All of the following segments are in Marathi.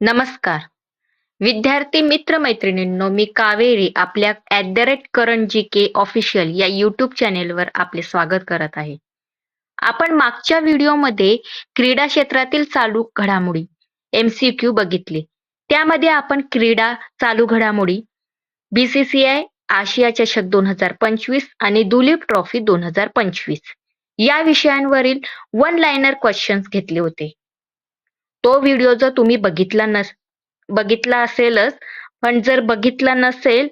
नमस्कार. विद्यार्थी मित्र मैत्रिणींनो मी कावेरी आपल्या at the rate Karan G K official या युट्यूब चॅनेलवर आपले स्वागत करत आहे. आपण मागच्या व्हिडिओमध्ये क्रीडा क्षेत्रातील चालू घडामोडी एमसीक्यू बघितले. त्यामध्ये आपण क्रीडा चालू घडामोडी बीसीसीआय आशिया चषक दोन हजार पंचवीस आणि दुलीप ट्रॉफी दोन हजार पंचवीस या विषयांवरील वन लायनर क्वेश्चन्स घेतले होते. तो व्हिडिओ जर तुम्ही बघितला नस बघितला असेलच पण जर बघितला नसेल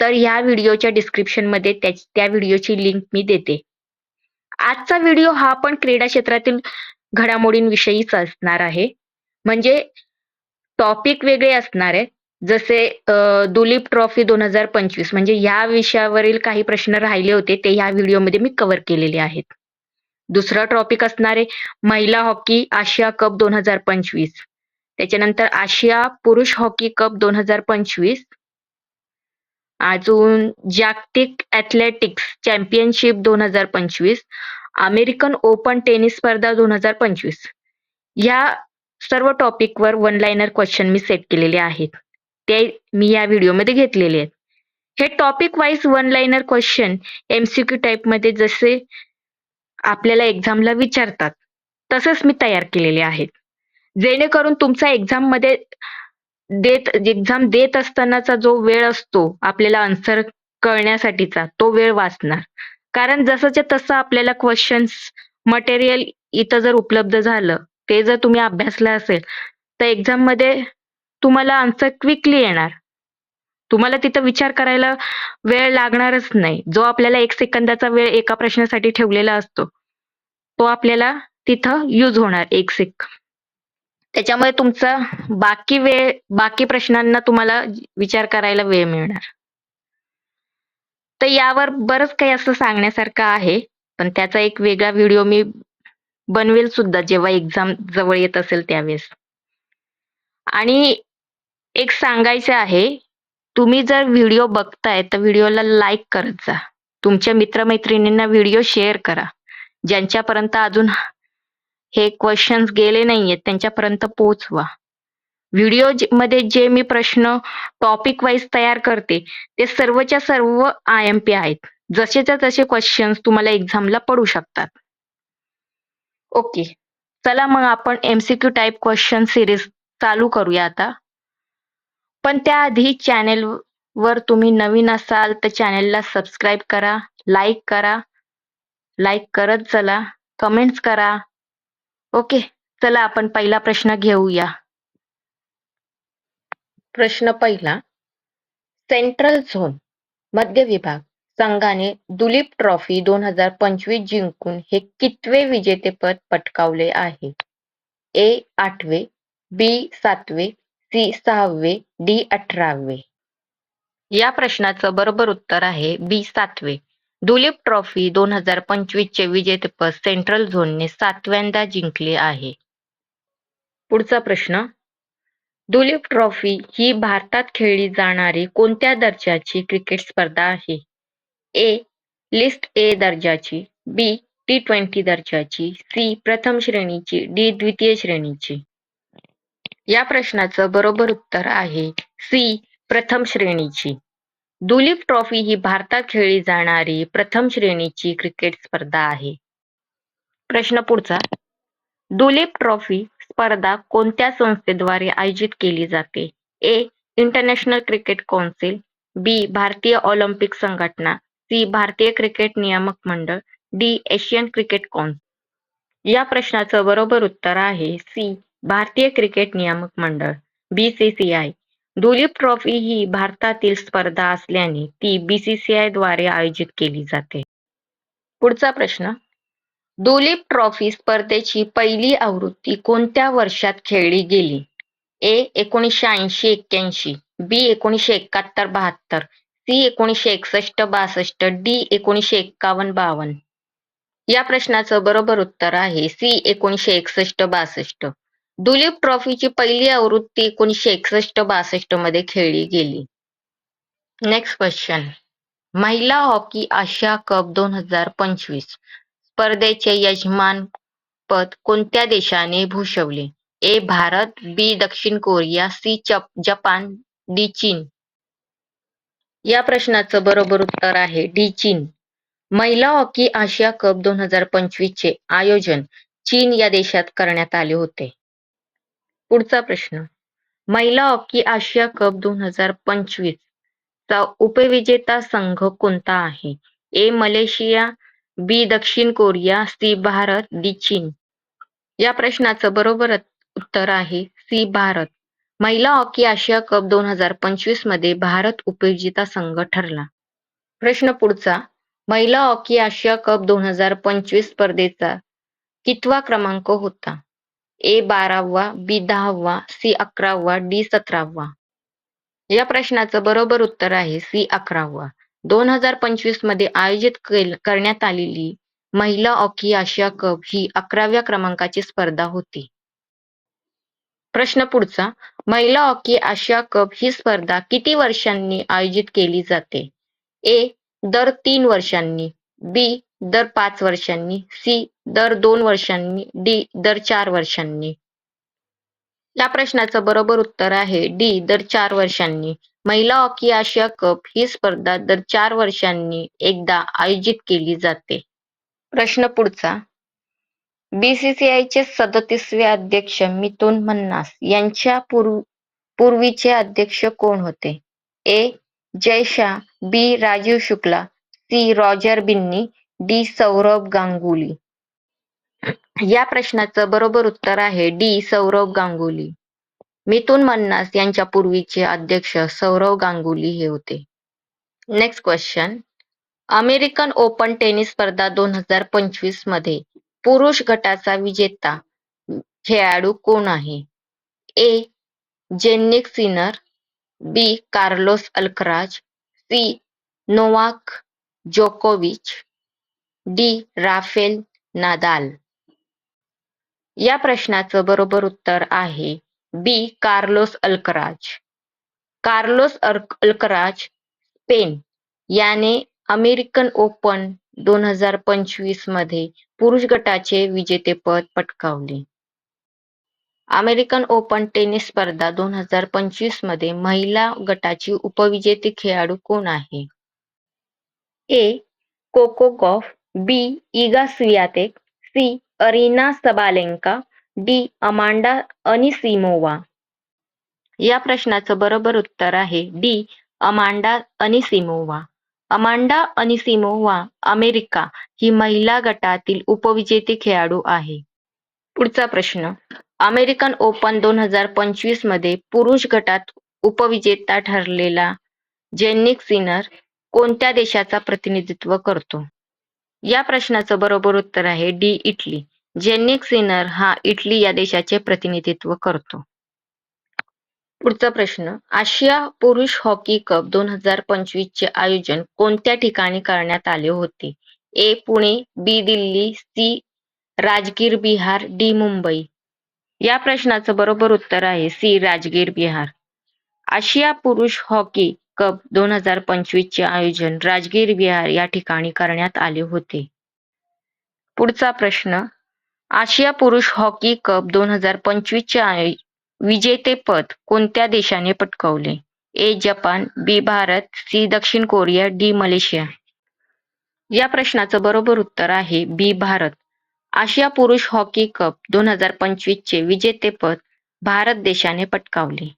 तर ह्या व्हिडिओच्या डिस्क्रिप्शनमध्ये त्या त्या व्हिडिओची लिंक मी देते. आजचा व्हिडिओ हा पण क्रीडा क्षेत्रातील घडामोडींविषयीच असणार आहे. म्हणजे टॉपिक वेगळे असणार आहे. जसे दुलीप ट्रॉफी दोन हजार पंचवीस म्हणजे ह्या विषयावरील काही प्रश्न राहिले होते ते ह्या व्हिडिओमध्ये मी कव्हर केलेले आहेत. दुसरा टॉपिक असणार आहे महिला हॉकी आशिया कप दोन हजार पंचवीस. त्याच्यानंतर आशिया पुरुष हॉकी कप दोन हजार पंचवीस. अजून जागतिक ॲथलेटिक्स चॅम्पियनशिप दोन हजार पंचवीस. अमेरिकन ओपन टेनिस स्पर्धा दोन हजार पंचवीस. या सर्व टॉपिकवर वन लाईनर क्वेश्चन मी सेट केलेले आहेत. ते मी या व्हिडिओमध्ये घेतलेले आहेत. हे topic wise one liner question MCQ टाईपमध्ये जसे आपल्याला एक्झामला विचारतात. तसंच मी तयार केलेले आहेत जेणेकरून तुमचा एक्झाममध्ये देत एक्झाम देत असतानाचा जो वेळ असतो आपल्याला आन्सर कळण्यासाठीचा तो वेळ वाचणार. कारण जसंच्या तसं आपल्याला क्वेश्चन्स मटेरियल इथं जर उपलब्ध झालं ते जर तुम्ही अभ्यासलं असेल तर एक्झाममध्ये तुम्हाला आन्सर क्विकली येणार. तुम्हाला तिथं विचार करायला वेळ लागणारच नाही. जो आपल्याला एक सेकंदाचा वेळ एका प्रश्नासाठी ठेवलेला असतो तो आपल्याला तिथं यूज होणार एक सेक त्याच्यामुळे तुमचा बाकी वेळ बाकी प्रश्नांना तुम्हाला विचार करायला वेळ मिळणार. तर यावर बरंच काही असं सांगण्यासारखं आहे पण त्याचा एक वेगळा व्हिडिओ मी बनवेल सुद्धा जेव्हा एक्झाम जवळ येत असेल त्यावेळेस. आणि एक सांगायचं आहे तुम्ही जर व्हिडिओ बघताय तर व्हिडिओला लाईक करत जा. तुमच्या मित्रमैत्रिणींना व्हिडिओ शेअर करा. ज्यांच्यापर्यंत अजून हे क्वेश्चन्स गेले नाहीयेत त्यांच्यापर्यंत पोहोचवा. व्हिडिओमध्ये जे मी प्रश्न टॉपिक वाईज तयार करते ते सर्वच्या सर्व आय एम पी आहेत. जसेच्या तसे क्वेश्चन्स तुम्हाला एक्झामला पडू शकतात. ओके चला मग आपण एमसीक्यू टाईप क्वेश्चन सिरीज चालू करूया आता. पण त्याआधी चॅनेल वर तुम्ही नवीन असाल तर चॅनेलला सबस्क्राईब करा लाईक करा लाईक करत चला कमेंट्स करा. ओके चला आपण पहिला प्रश्न घेऊया. प्रश्न पहिला सेंट्रल झोन मध्य विभाग संघाने दुलीप ट्रॉफी दोन हजार पंचवीस जिंकून हे कितवे विजेतेपद पटकावले आहे? ए आठवे बी सातवे सी सहावे डी अठरावे. या प्रश्नाचं बरोबर उत्तर आहे बी सातवे. दुलीप ट्रॉफी दोन हजार पंचवीसचे विजेतेपद सेंट्रल झोनने सातव्यांदा जिंकले आहे. पुढचा प्रश्न. दुलीप ट्रॉफी ही भारतात खेळली जाणारी कोणत्या दर्जाची क्रिकेट स्पर्धा आहे? ए लिस्ट ए दर्जाची बी टी ट्वेंटी दर्जाची सी प्रथम श्रेणीची डी द्वितीय श्रेणीची. या प्रश्नाचं बरोबर उत्तर आहे सी प्रथम श्रेणीची. दुलीप ट्रॉफी ही भारतात खेळली जाणारी प्रथम श्रेणीची क्रिकेट स्पर्धा आहे. प्रश्न पुढचा. दुलीप ट्रॉफी स्पर्धा कोणत्या संस्थेद्वारे आयोजित केली जाते? A International Cricket Council. B भारतीय ऑलिम्पिक संघटना. सी भारतीय क्रिकेट नियामक मंडळ. D Asian Cricket Council. या प्रश्नाचं बरोबर उत्तर आहे सी भारतीय क्रिकेट नियामक मंडळ बीसीसीआय दुलीप ट्रॉफी ही भारतातील स्पर्धा असल्याने ती बीसीसीआयद्वारे आयोजित केली जाते. पुढचा प्रश्न. दुलीप ट्रॉफी स्पर्धेची पहिली आवृत्ती कोणत्या वर्षात खेळली गेली? ए एकोणीसशे ऐंशी एक्क्याऐंशी बी एकोणीसशे एकाहत्तर बहात्तर सी एकोणीसशे एकसष्ट बासष्ट डी एकोणीसशे एक्कावन्न बावन्न. या प्रश्नाचं बरोबर उत्तर आहे सी एकोणीसशे एकसष्ट बासष्ट. दुलीप ट्रॉफीची पहिली आवृत्ती एकोणीसशे एकसष्ट बासष्टमध्ये खेळली गेली. नेक्स्ट क्वेश्चन महिला हॉकी आशिया कप दोन हजार पंचवीस. स्पर्धेचे यजमान पद कोणत्या देशाने भूषवले? ए भारत बी दक्षिण कोरिया सी चप- जपान डी चीन. या प्रश्नाचं बरोबर उत्तर आहे डी चीन. महिला हॉकी आशिया कप दोन हजार पंचवीस चे आयोजन चीन या देशात करण्यात आले होते. पुढचा प्रश्न. महिला हॉकी आशिया कप दोन हजार पंचवीस चा उपविजेता संघ कोणता आहे? ए मलेशिया बी दक्षिण कोरिया सी भारत डी चीन. या प्रश्नाचं बरोबर उत्तर आहे सी भारत. महिला हॉकी आशिया कप दोन हजार पंचवीसमध्ये भारत उपविजेता संघ ठरला. प्रश्न पुढचा. महिला हॉकी आशिया कप दोन हजार पंचवीस स्पर्धेचा कितवा क्रमांक होता? ए बारावा बी दहावा सी अकरावा डी सतरावा. या प्रश्नाचं बरोबर उत्तर आहे सी अकरावा. दोन हजार पंचवीसमध्ये आयोजित करण्यात आलेली महिला हॉकी आशिया कप ही अकराव्या क्रमांकाची स्पर्धा होती. प्रश्न पुढचा महिला हॉकी आशिया कप ही स्पर्धा किती वर्षांनी आयोजित केली जाते? ए दर तीन वर्षांनी बी दर पाच वर्षांनी सी दर दोन वर्षांनी डी दर चार वर्षांनी. या प्रश्नाचं बरोबर उत्तर आहे डी दर चार वर्षांनी. महिला हॉकी आशिया कप ही स्पर्धा दर चार वर्षांनी एकदा आयोजित केली जाते. प्रश्न पुढचा. बीसीसीआयचे सदतीसवे अध्यक्ष मिथुन मन्नास यांच्या पूर्व पूर्वीचे अध्यक्ष कोण होते? A. Jay Shah B. Rajiv Shukla C. Roger Binny D Saurabh Ganguly. या प्रश्नाचं बरोबर उत्तर आहे डी सौरभ गांगुली. मिथुन मन्नास यांच्या पूर्वीचे अध्यक्ष सौरव गांगुली हे होते. Next question American Open tennis स्पर्धा दोन हजार पंचवीसमध्ये पुरुष गटाचा विजेता खेळाडू कोण आहे? A. Jannik Sinner B. Carlos Alcaraz C. Novak जोकोविच डी. Rafael Nadal. या प्रश्नाचं बरोबर उत्तर आहे बी. Carlos Alcaraz. कार्लोस अर्क- अल्कराज स्पेन. याने अमेरिकन ओपन दोन हजार पंचवीसमध्ये पुरुष गटाचे विजेतेपद पटकावले. अमेरिकन ओपन टेनिस स्पर्धा दोन हजार पंचवीसमध्ये महिला गटाची उपविजेते खेळाडू कोण आहे? A. Coco Gauff B Iga Swiatek C Aryna Sabalenka. D Amanda Anisimova. या प्रश्नाचं बरोबर उत्तर आहे D Amanda Anisimova. Amanda Anisimova America ही महिला गटातील उपविजेते खेळाडू आहे. पुढचा प्रश्न. अमेरिकन ओपन दोन हजार पंचवीसमध्ये पुरुष गटात उपविजेता ठरलेला जेनिक सिनर कोणत्या देशाचा प्रतिनिधित्व करतो? या प्रश्नाचं बरोबर उत्तर आहे डी इटली. जेनिक सिनर हा इटली या देशाचे प्रतिनिधित्व करतो. पुढचा प्रश्न आशिया पुरुष हॉकी कप दोन हजार पंचवीस चे आयोजन कोणत्या ठिकाणी करण्यात आले होते? A Pune B Delhi C Rajgir Bihar D Mumbai. या प्रश्नाचं बरोबर उत्तर आहे सी राजगीर बिहार. आशिया पुरुष हॉकी कप दोन हजार पंचवीस चे आयोजन राजगीर विहार या ठिकाणी करण्यात आले होते. पुढचा प्रश्न आशिया पुरुष हॉकी कप दोन हजार पंचवीसचे विजेतेपद कोणत्या देशाने पटकावले? A Japan B Bharat C दक्षिण कोरिया डी मलेशिया. या प्रश्नाचं बरोबर उत्तर आहे बी भारत. आशिया पुरुष हॉकी कप दोन हजार पंचवीसचे विजेतेपद भारत देशाने पटकावले.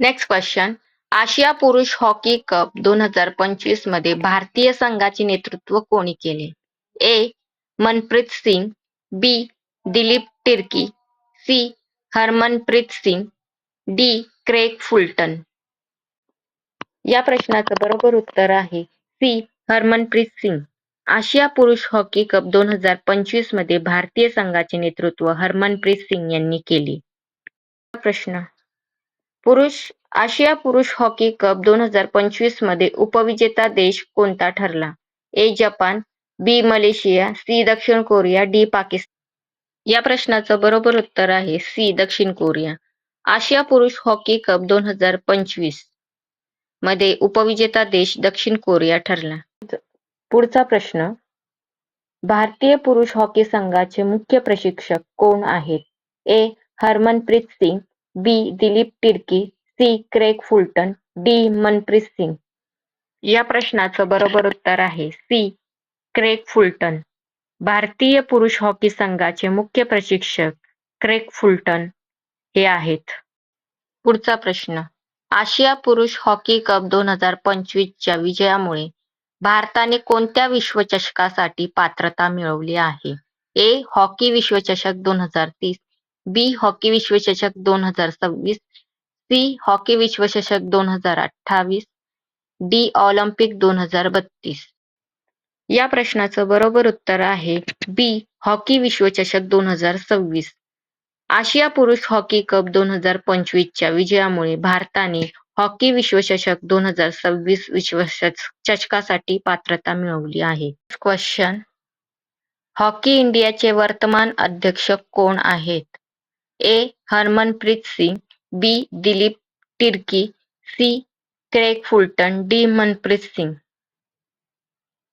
नेक्स्ट क्वेश्चन आशिया पुरुष हॉकी कप दोन हजार पंचवीसमध्ये भारतीय संघाचे नेतृत्व कोणी केले? A. Manpreet Singh B. Dilip Tirkey C. Harmanpreet Singh D. Craig Fulton. या प्रश्नाचं बरोबर उत्तर आहे सी. हरमनप्रीत सिंग. आशिया पुरुष हॉकी कप दोन हजार पंचवीसमध्ये भारतीय संघाचे नेतृत्व हरमनप्रीत सिंग यांनी केले. प्रश्न पुरुष आशिया पुरुष हॉकी कप दोन हजार पंचवीसमध्ये उपविजेता देश कोणता ठरला? A Japan B Malaysia C दक्षिण कोरिया डी पाकिस्तान. या प्रश्नाचं बरोबर उत्तर आहे सी दक्षिण कोरिया. आशिया पुरुष हॉकी कप दोन हजार पंचवीसमध्ये उपविजेता देश दक्षिण कोरिया ठरला. पुढचा प्रश्न भारतीय पुरुष हॉकी संघाचे मुख्य प्रशिक्षक कोण आहेत? A Harmanpreet Singh B Dilip Tirkey C Craig Fulton D Manpreet Singh. या प्रश्नाचं बरोबर उत्तर आहे सी क्रेग फुलटन. भारतीय पुरुष हॉकी संघाचे मुख्य प्रशिक्षक क्रेग फुलटन हे आहेत. पुढचा प्रश्न. आशिया पुरुष हॉकी कप दोन हजार पंचवीसच्या विजयामुळे भारताने कोणत्या विश्वचषकासाठी पात्रता मिळवली आहे? ए हॉकी विश्वचषक दोन हजार तीस बी हॉकी विश्वचषक दोन हजार सव्वीस सी हॉकी विश्वचषक दोन हजार अठ्ठावीस डी ऑलिम्पिक दोन हजार बत्तीस. या प्रश्नाचं बरोबर उत्तर आहे बी हॉकी विश्वचषक दोन हजार सव्वीस. आशिया पुरुष हॉकी कप दोन हजार पंचवीसच्या विजयामुळे भारताने हॉकी विश्वचषक दोन हजार सव्वीस विश्वचषकासाठी पात्रता मिळवली आहे. क्वेश्चन हॉकी इंडियाचे वर्तमान अध्यक्ष कोण आहेत? A. Harmanpreet Singh B. Dilip Tirkey C. Craig Fulton D. Manpreet Singh.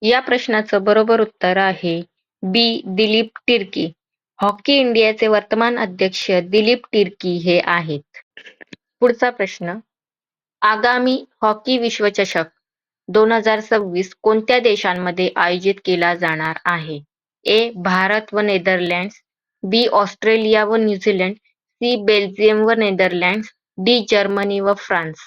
या प्रश्नाचं बरोबर उत्तर आहे बी. दिलीप टिर्की. हॉकी इंडियाचे वर्तमान अध्यक्ष दिलीप टिर्की हे आहेत. पुढचा प्रश्न आगामी हॉकी विश्वचषक दोन हजार सव्वीस कोणत्या देशांमध्ये आयोजित केला जाणार आहे? ए. भारत व नेदरलँड्स बी ऑस्ट्रेलिया व न्यूझीलंड सी बेल्जियम व नेदरलँड्स डी जर्मनी व फ्रान्स.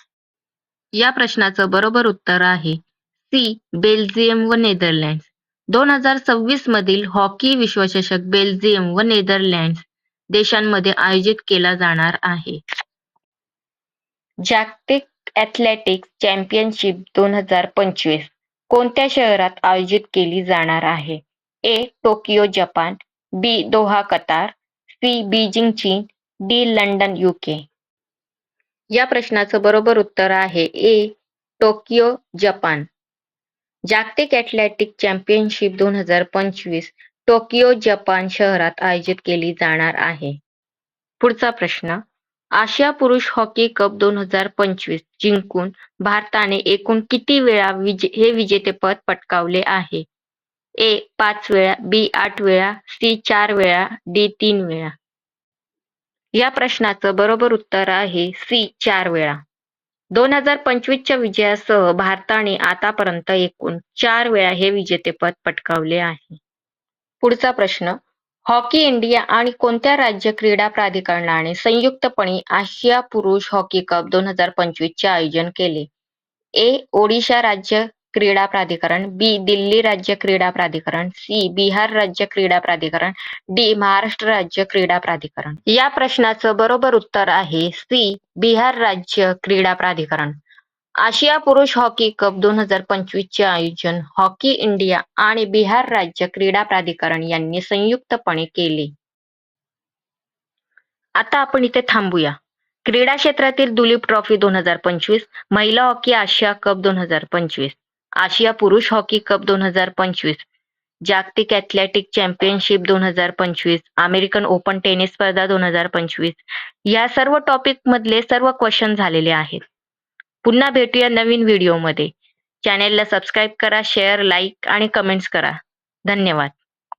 या प्रश्नाचं बरोबर उत्तर आहे सी बेल्जियम व नेदरलँड्स. दोन हजार सव्वीस मधील हॉकी विश्वचषक बेल्जियम व नेदरलँड्स देशांमध्ये आयोजित केला जाणार आहे. जागतिक ॲथलेटिक्स चॅम्पियनशिप दोन हजार पंचवीस कोणत्या शहरात आयोजित केली जाणार आहे? A Tokyo Japan B Doha Qatar C Beijing चीन डी लंडन युके. या प्रश्नाचं बरोबर उत्तर आहे ए टोकियो जपान. जागतिक ॲथलेटिक चॅम्पियनशिप दोन हजार पंचवीस टोकियो जपान शहरात आयोजित केली जाणार आहे. पुढचा प्रश्न आशिया पुरुष हॉकी कप दोन हजार पंचवीस जिंकून भारताने एकूण किती वेळा विजे हे विजेतेपद पटकावले आहे? ए पाच वेळा बी आठ वेळा सी चार वेळा डी तीन वेळा. या प्रश्नाचं बरोबर उत्तर आहे सी चार वेळा. दोन हजार पंचवीसच्या विजयासह भारताने आतापर्यंत एकूण चार वेळा हे विजेतेपद पटकावले आहे. पुढचा प्रश्न हॉकी इंडिया आणि कोणत्या राज्य क्रीडा प्राधिकरणाने संयुक्तपणे आशिया पुरुष हॉकी कप दोन हजार पंचवीसचे आयोजन केले? ए ओडिशा राज्य क्रीडा प्राधिकरण बी दिल्ली राज्य क्रीडा प्राधिकरण सी बिहार राज्य क्रीडा प्राधिकरण डी महाराष्ट्र राज्य क्रीडा प्राधिकरण. या प्रश्नाचं बरोबर उत्तर आहे सी बिहार राज्य क्रीडा प्राधिकरण. आशिया पुरुष हॉकी कप दोन हजार पंचवीसचे आयोजन हॉकी इंडिया आणि बिहार राज्य क्रीडा प्राधिकरण यांनी संयुक्तपणे केले. आता आपण इथे थांबूया. क्रीडा क्षेत्रातील दुलीप ट्रॉफी दोन हजार पंचवीस महिला हॉकी आशिया कप दोन हजार पंचवीस. आशिया पुरुष हॉकी कप दोन हजार पंचवीस जागतिक ॲथलेटिक चॅम्पियनशिप दोन हजार पंचवीस अमेरिकन ओपन टेनिस स्पर्धा दोन हजार पंचवीस या सर्व टॉपिक मधले सर्व क्वेश्चन झालेले आहेत. पुन्हा भेटूया नवीन व्हिडिओमध्ये चॅनेलला सबस्क्राईब करा शेअर लाईक आणि कमेंट्स करा. धन्यवाद.